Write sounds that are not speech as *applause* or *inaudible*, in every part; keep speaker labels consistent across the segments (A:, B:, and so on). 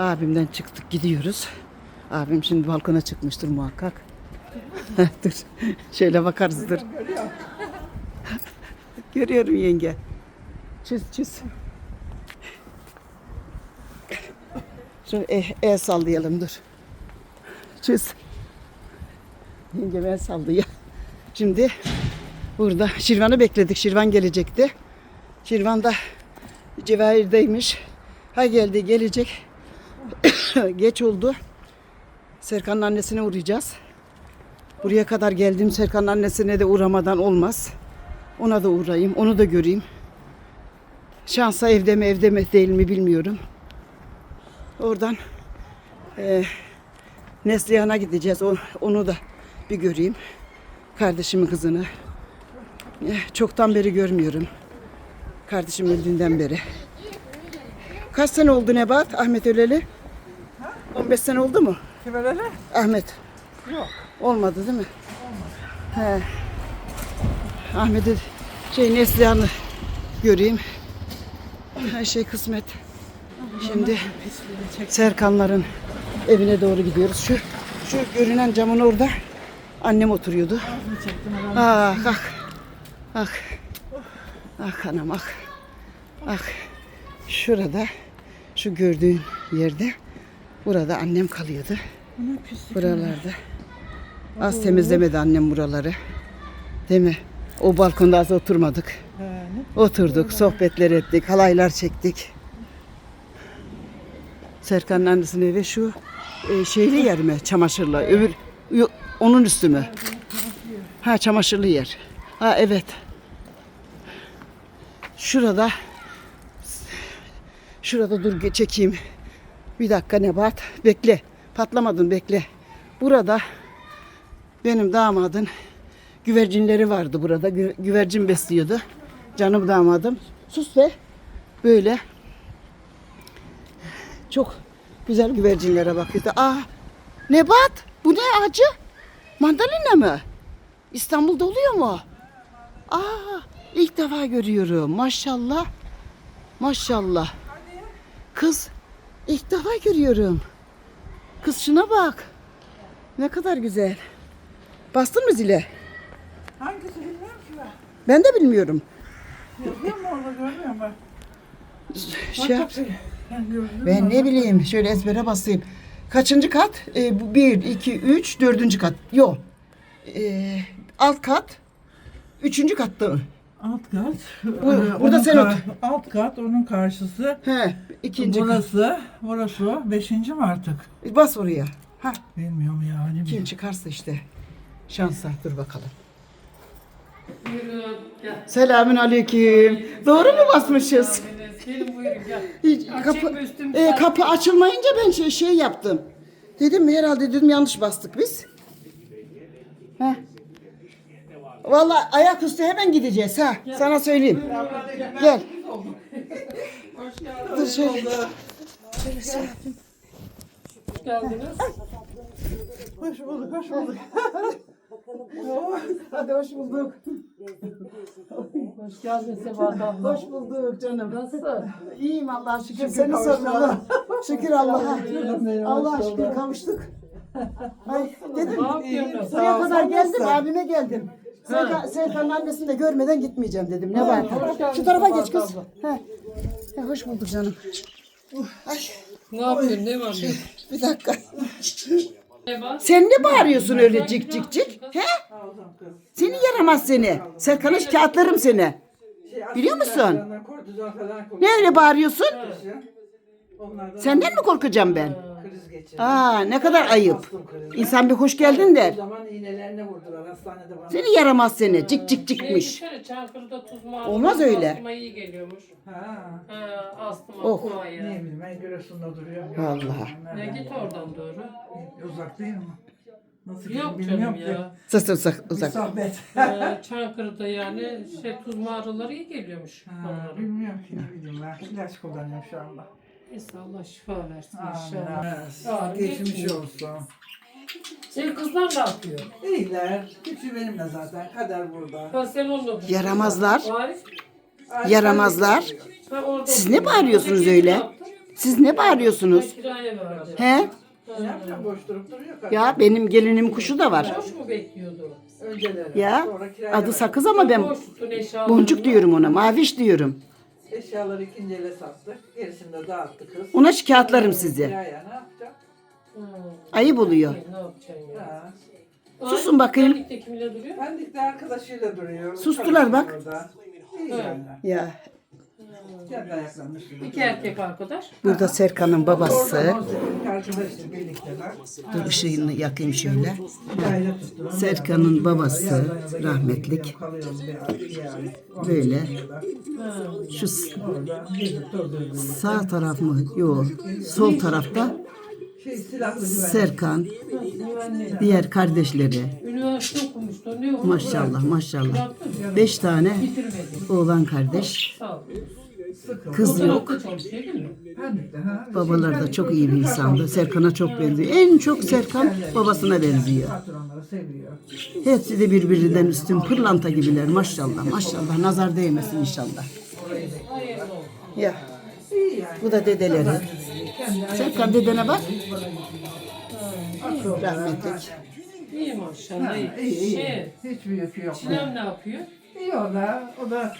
A: Abimden çıktık gidiyoruz. Abim şimdi balkona çıkmıştır muhakkak. *laughs* dur. Şöyle bakarız dur. *laughs* Görüyorum yenge. Çiz çiz. Şu el, el sallayalım dur. Çiz. Yenge el sallıyor. Şimdi burada Şirvan'ı bekledik. Şirvan gelecekti. Şirvan da Cevahir'deymiş. Ha geldi gelecek. *laughs* Geç oldu. Serkan'ın annesine uğrayacağız. Buraya kadar geldim. Serkan'ın annesine de uğramadan olmaz. Ona da uğrayayım. Onu da göreyim. Şansa evde mi evde mi değil mi bilmiyorum. Oradan eee Neslihan'a gideceğiz. O- onu da bir göreyim. Kardeşimin kızını. Eh, Çoktan beri görmüyorum. Kardeşim öldüğünden beri. Kaç sene oldu Nebat Ahmet öleli? 15 sene oldu mu?
B: Kim öyle?
A: Ahmet.
B: Yok.
A: Olmadı değil mi? He. Ahmet'i şey Neslihan'ı göreyim. Her şey kısmet. Şimdi Serkanların evine doğru gidiyoruz. Şu şu görünen camın orada annem oturuyordu. Ah ah. Ah. Ah anam ah. Ah. Şurada şu gördüğün yerde burada annem kalıyordu. Buralarda. Az temizlemedi annem buraları. Değil mi? O balkonda az oturmadık. Oturduk, sohbetler ettik, halaylar çektik. Serkan'ın annesinin evi şu e, şeyli yer mi? Çamaşırlı. Öbür yo- onun üstü mü? Ha çamaşırlı yer. Ha evet. Şurada şurada dur çekeyim. Bir dakika Nebat. Bekle. Patlamadın bekle. Burada benim damadın güvercinleri vardı burada. Gü- Güvercin besliyordu. Canım damadım. Sus be. Böyle. Çok güzel güvercinlere bakıyordu. Aa, Nebat bu ne ağacı? Mandalina mı? İstanbul'da oluyor mu? Aa, ilk defa görüyorum. Maşallah. Maşallah. Kız ilk defa görüyorum. Kız şuna bak. Ne kadar güzel. Bastın mı zile?
B: Hangisi bilmiyorum ki ben.
A: Ben de bilmiyorum.
B: Yazıyor mu orada görmüyor mu?
A: Şey yap.
B: Ben gördüm.
A: Ben ne bileyim şöyle ezbere basayım. Kaçıncı kat? Ee, bu bir, iki, üç, dördüncü kat. Yok. Ee, alt kat. Üçüncü katta mı?
B: Alt kat.
A: Bu-
B: Ee,
A: burada sen otur.
B: Alt kat, onun karşısı.
A: He, ikinci
B: burası, burası o. Beşinci mi artık?
A: kat. Bas oraya. Ha,
B: Bilmiyorum ya. Ne
A: kim çıkarsa işte. Şansa dur bakalım.
C: Buyurun gel.
A: Selamün aleyküm. Doğru mu basmışız?
C: Gelin buyurun gel.
A: Kapı, e, kapı açılmayınca ben şey, şey yaptım. Dedim herhalde dedim yanlış bastık biz. Heh. Vallahi ayaküstü hemen gideceğiz ha. Sana söyleyeyim. Gel. Dur şöyle.
C: Hoş geldiniz.
B: Hoş bulduk, hoş bulduk. *laughs*
A: Hadi hoş bulduk.
C: Hoş geldin Sebahat abla.
A: Hoş bulduk canım.
C: Nasıl?
A: İyiyim Allah'a şükür. Seni sormalı. *laughs* Şükür Allah'a. Allah'a şükür kavuştuk. *laughs* Ay, dedim buraya kadar geldim abime geldim. Serkan, Serkan'ın annesini de görmeden gitmeyeceğim dedim. Ne var? Şu tarafa geç kız. He. He, hoş bulduk canım. Ay,
C: Ne yapıyorsun? Ne var ne?
A: bir dakika. Sen ne bağırıyorsun öyle cik cik cik? He? Seni yaramaz seni. Serkan'a kağıtlarım seni.
B: Şey,
A: Biliyor musun? Ne öyle bağırıyorsun? Senden mi korkacağım ben?
B: Kriz geçirdim.
A: Aa ne kadar ayıp.
B: Krizi.
A: İnsan bir hoş geldin
B: O
A: der.
B: zaman iğnelerine vurdular hastanede bana.
A: Seni yaramaz seni. Cik cik
C: Şey
A: cikmiş.
C: gitsene Çankırı'da tuz mu
A: Olmaz öyle.
C: Astıma iyi geliyormuş.
B: Ha.
C: Ha, astıma
A: Oh.
B: Ne bileyim ben Giresun'da duruyorum.
A: Vallahi.
C: Ne git oradan doğru.
B: Uzak değil mi? Nasıl
C: Yok
B: bilmiyorum
C: canım
B: ki.
C: ya.
A: Sus uzak
B: Bir
A: uzak.
B: sohbet.
C: Ee, *laughs* Çankırı'da yani şey tuz mağaraları iyi geliyormuş.
B: Ha,
C: onlara.
B: bilmiyorum ki ne bileyim ben. İlaç kullanıyorum şu anda.
C: Neyse Allah şifa versin inşallah. Ağrı
B: Geçmiş
C: geçmiyor.
B: olsun.
C: Senin kızlar ne yapıyor?
B: İyiler. Küçüğü benimle zaten. Kader burada.
C: Ha sen onu.
A: Yaramazlar.
C: Arif.
A: Yaramazlar.
C: Ha, orada
A: Siz ne
C: oturuyor.
A: bağırıyorsunuz
C: Peki,
A: öyle?
C: ne yaptın?
A: Siz ne bağırıyorsunuz?
C: Kiraya vereceğim.
A: He?
B: Ne yapacağım boş durup duruyor kadın.
A: Ya benim gelinim kuşu da var.
C: Boş mu bekliyordu?
B: Önceleri.
A: Ya
B: Sonra kiraya
A: adı
B: verdim.
A: sakız ama ben
C: Boş tutun eşyalarını.
A: boncuk diyorum ona. Maviş diyorum.
B: Eşyaları ikinci ele sattık. Gerisini de dağıttı kız.
A: Ona şikayetlerim sizi.
B: Kiraya ne yapacak?
C: Hmm.
A: Ayıp oluyor.
C: Ne yapacaksın ya?
B: Ha.
A: Susun bakayım.
C: Pendik'te kimle duruyor?
B: Pendik'te arkadaşıyla duruyor.
A: Sustular bak.
B: Orada. İyi yani.
A: Ya
C: İki erkek arkadaş.
A: burada Serkan'ın babası.
B: Birlikteler.
A: Dur ışığını yakayım şöyle.
B: Daire tuttular.
A: Serkan'ın babası rahmetlik.
B: Kalıyorum bir ay, bir ay.
A: Böyle. Şu s- sağ taraf mı? Yok. Sol tarafta
B: Şey silahlı güvenlik.
A: Serkan,
C: Güvenli.
A: diğer kardeşleri.
C: Üniversite okumuştu. Ne oldu?
A: Maşallah maşallah. Beş tane
C: Bitirmedi.
A: oğlan kardeş.
C: Sağ ol.
A: Kız yok.
B: ha.
A: Babalar da çok iyi bir insandı. Serkan'a çok benziyor. En çok Serkan babasına benziyor. Hepsi de birbirinden üstün pırlanta gibiler maşallah maşallah. Nazar değmesin inşallah. Ya bu da dedeleri. Serkan dedene bak. Rahmetlik.
C: İyi maşallah. iyi. Şey,
B: Hiçbir yükü yok.
C: Sinem ne yapıyor?
B: İyi o da. O da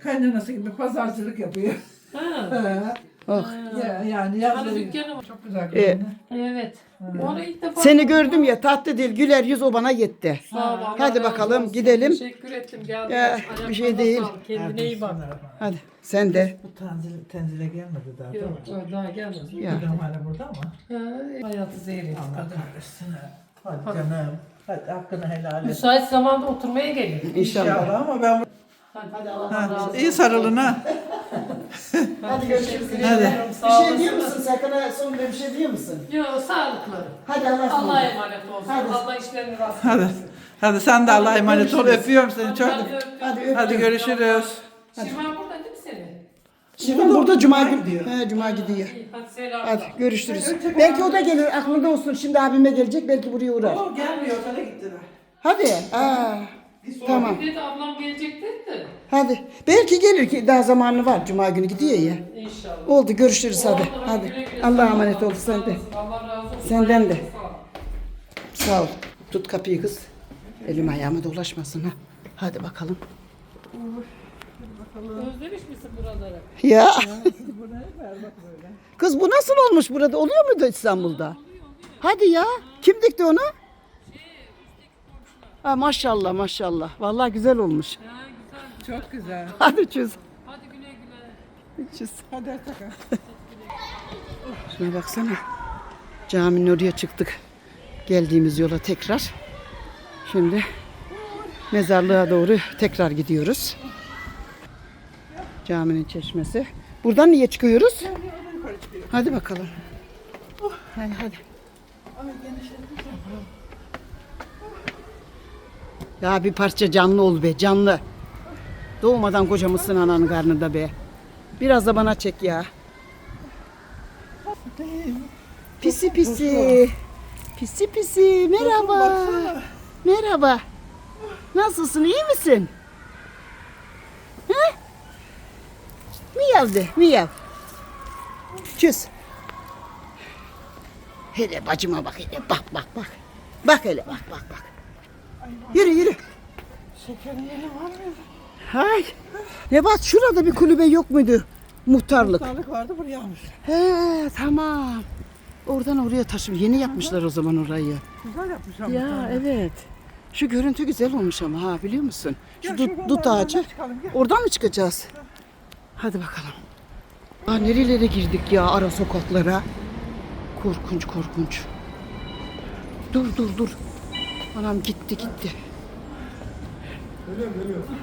B: kaynanası gibi pazarcılık yapıyor.
C: Ha. *laughs*
A: Oh.
B: ya, yani
C: Hani
B: yazları
C: dükkanı var.
B: çok güzel.
A: E,
B: görünüyor.
C: Evet. Onu ilk defa
A: Seni gördüm ya tatlı değil güler yüz o bana yetti.
C: Sağ ol, Allah
A: Hadi
C: razı
A: bakalım,
C: olsun.
A: gidelim.
C: Teşekkür ettim. Geldin.
A: Ya,
C: Ayaklarına
A: bir şey değil.
C: sağlık. Kendine iyi bak.
A: Hadi sen de.
B: Bu tenzile, tenzile gelmedi daha değil mi?
C: Yok daha gelmedi.
A: Ya.
B: Adam hala burada ama.
C: Ha, hayatı zehir etti
B: Allah
C: kadın.
B: kahretsin. Hadi canım. Hadi hakkını helal et.
C: Müsait zamanda oturmaya gelin.
A: İnşallah.
B: İnşallah ama ben...
C: Hadi, hadi Allah razı olsun.
B: İyi sarılın ha.
A: Hadi görüşürüz.
B: Hadi.
A: Bir şey diyor musun? Serkan'a son bir şey diyor musun?
C: Yok sağlıkları.
A: Hadi Allah'a
C: Allah'a
A: ısmarladık.
C: emanet olsun.
A: Hadi.
C: Allah işlerini rast
B: Hadi. Hadi sen de Allah'a emanet ol. Öpüyorum seni çok.
C: Hadi öptüm.
A: Hadi öptüm.
B: Hadi görüşürüz.
C: Şivan burada değil mi senin?
A: Şirin burada cuma gidiyor. He cuma gidiyor.
C: İyi, hadi selam.
A: Hadi görüşürüz. Belki o da gelir aklında olsun. Şimdi abime gelecek belki buraya uğrar.
B: O gelmiyor. Sana gittiler.
A: Hadi. Aa, tamam.
C: Bir de ablam gelecek dedi de.
A: Hadi. Belki gelir ki daha zamanı var. Cuma günü gidiyor ya.
C: İnşallah.
A: Oldu görüşürüz hadi.
C: Oldu,
A: Hadi.
C: güle güle.
A: Allah'a
C: Sağ ol,
A: emanet ol
C: Allah
A: sen de.
C: Allah razı olsun.
A: Senden de.
C: Ayağınıza sağlık.
A: Sağ ol. Tut kapıyı kız. Elim ayağıma dolaşmasın ha. Hadi bakalım.
C: Özlemiş misin buraları?
A: Ya. Kız bu nasıl olmuş burada? Oluyor muydu İstanbul'da? Hadi ya. Kim dikti onu? Ha, maşallah maşallah. Vallahi güzel olmuş.
C: Ha, güzel.
B: Çok güzel. *laughs*
A: Hadi çöz.
C: Hadi güle güle.
A: Çöz.
B: Hadi Atakan.
A: Şuna baksana. Caminin oraya çıktık. Geldiğimiz yola tekrar. Şimdi mezarlığa doğru tekrar gidiyoruz. Caminin çeşmesi. Buradan niye çıkıyoruz? Hadi bakalım. Hadi hadi. Ya bir parça canlı ol be canlı. Doğmadan kocamışsın ananın karnında be. Biraz da bana çek ya. Pisi pisi. Pisi pisi. Merhaba. Merhaba. Nasılsın? iyi misin? He? Miyav de. Miyav. Çüz. Hele bacıma bak hele. Bak bak bak. Bak hele bak bak bak. Yürü yürü.
B: Şekerin yeri var mı?
A: Hay. Nebat şurada bir kulübe yok muydu? Muhtarlık.
B: Sağlık vardı buraya almış.
A: He tamam. Oradan oraya taşım. Yeni yapmışlar o zaman orayı.
B: Güzel yapmış ama.
A: Ya evet. Şu görüntü güzel olmuş ama ha biliyor musun? Şu dut, dut ağacı. Oradan mı çıkacağız? Hadi bakalım. Aa, nerelere girdik ya ara sokaklara. Korkunç korkunç. Dur dur dur. Anam gitti gitti.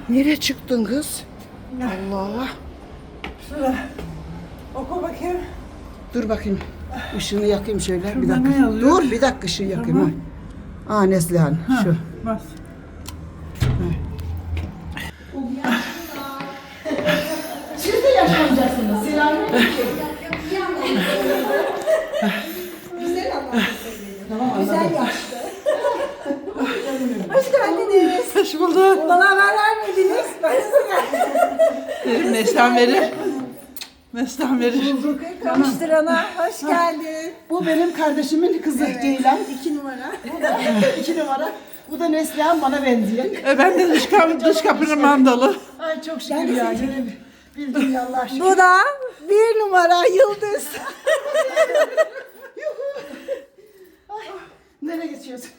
A: Nereye çıktın kız? Allah.
B: Şurada. Oku bakayım.
A: Dur bakayım. Işığını yakayım şöyle. bir
B: Şurada
A: dakika.
B: ne yazıyor?
A: Dur bir dakika ışığı yakayım. Ha. Aa Neslihan şu.
B: Bas.
A: Siz de yaşlanacaksınız. *laughs*
D: Güzel yaşlı. Hoş geldiniz.
B: Hoş bulduk.
D: Bana haber vermediniz. Ben size
B: verir. Mesleğen verir.
D: Kavuşturana hoş geldin.
A: Bu benim kardeşimin kızı Ceylan.
D: İki numara.
A: Bu da *laughs* iki numara. Bu da Neslihan bana benziyor.
B: E ben de dış, kapı, dış kapının mandalı.
A: Ay çok şükür ya. Yine bildiğin Allah şükür.
D: Bu da bir numara Yıldız.
A: Nereye geçiyorsun?